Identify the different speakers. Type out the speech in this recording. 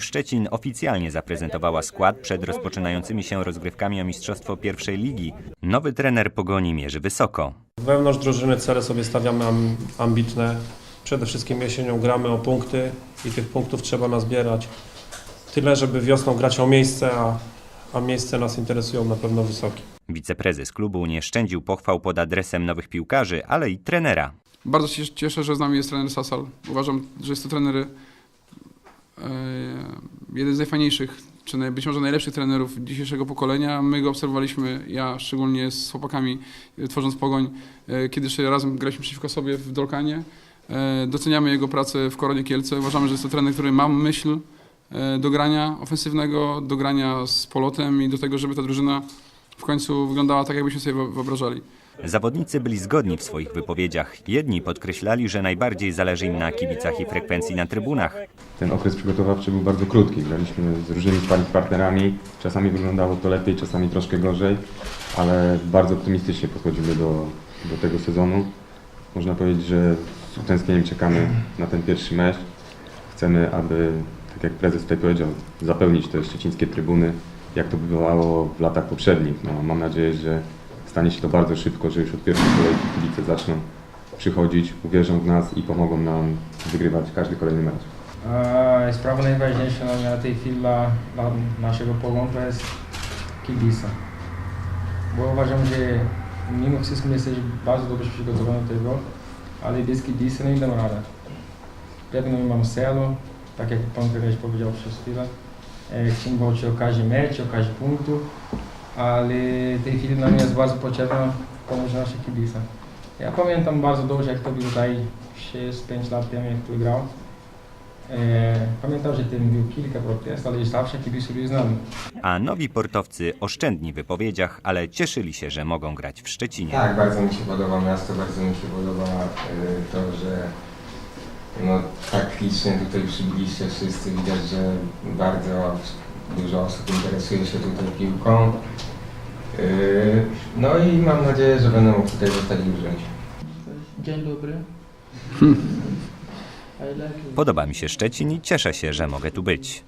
Speaker 1: Szczecin oficjalnie zaprezentowała skład przed rozpoczynającymi się rozgrywkami o Mistrzostwo pierwszej ligi. Nowy trener Pogoni mierzy wysoko.
Speaker 2: Wewnątrz drużyny cele sobie stawiamy am- ambitne. Przede wszystkim jesienią gramy o punkty i tych punktów trzeba nazbierać. Tyle, żeby wiosną grać o miejsce, a, a miejsce nas interesują na pewno wysokie.
Speaker 1: Wiceprezes klubu nie szczędził pochwał pod adresem nowych piłkarzy, ale i trenera.
Speaker 3: Bardzo się cieszę, że z nami jest trener Sasal. Uważam, że jest to trener e, jeden z najfajniejszych, czy naj- być może najlepszych trenerów dzisiejszego pokolenia. My go obserwowaliśmy, ja szczególnie z chłopakami, e, tworząc Pogoń, e, kiedy jeszcze razem graliśmy przeciwko sobie w Dolkanie. E, Doceniamy jego pracę w Koronie Kielce. Uważamy, że jest to trener, który ma myśl do grania ofensywnego, do grania z polotem i do tego, żeby ta drużyna w końcu wyglądała tak, jakbyśmy sobie wyobrażali.
Speaker 1: Zawodnicy byli zgodni w swoich wypowiedziach. Jedni podkreślali, że najbardziej zależy im na kibicach i frekwencji na trybunach.
Speaker 4: Ten okres przygotowawczy był bardzo krótki. Graliśmy z różnymi partnerami. Czasami wyglądało to lepiej, czasami troszkę gorzej, ale bardzo optymistycznie podchodzimy do, do tego sezonu. Można powiedzieć, że z utęsknieniem czekamy na ten pierwszy mecz. Chcemy, aby, tak jak prezes tutaj powiedział, zapełnić te szczecińskie trybuny, jak to bywało w latach poprzednich. No, mam nadzieję, że stanie się to bardzo szybko, że już od pierwszej kolejki kibice zaczną przychodzić, uwierzą w nas i pomogą nam wygrywać każdy kolejny mecz.
Speaker 5: A sprawa najważniejsza na, tej chwili dla, dla naszego to jest kibica. Bo uważam, że mimo wszystko my jesteśmy bardzo dobrze przygotowani do tego, ale bez kibica nie damy radę. Pewno my mamy celu, tak jak pan trener powiedział przez chwilę. E, Chcemy walczyć o każdy mecz, o każdy punkt, ale w tej chwili nam jest bardzo potrzebna pomoc naszych kibiców. Ja pamiętam bardzo dobrze, jak to było tutaj 6-5 lat temu, jak tu grał. E, pamiętam, że tym był kilka protestów, ale zawsze kibice byli z nami.
Speaker 1: A nowi portowcy oszczędni w wypowiedziach, ale cieszyli się, że mogą grać w Szczecinie.
Speaker 6: Tak, bardzo mi się podoba miasto, bardzo mi się podoba y, to, że no, tak praktycznie tutaj przybyliście wszyscy, widać, że bardzo dużo osób interesuje się tutaj piłką. Yy, no i mam nadzieję, że będę mógł tutaj zostać dłużej.
Speaker 7: Dzień dobry. Hmm.
Speaker 1: Podoba mi się Szczecin i cieszę się, że mogę tu być.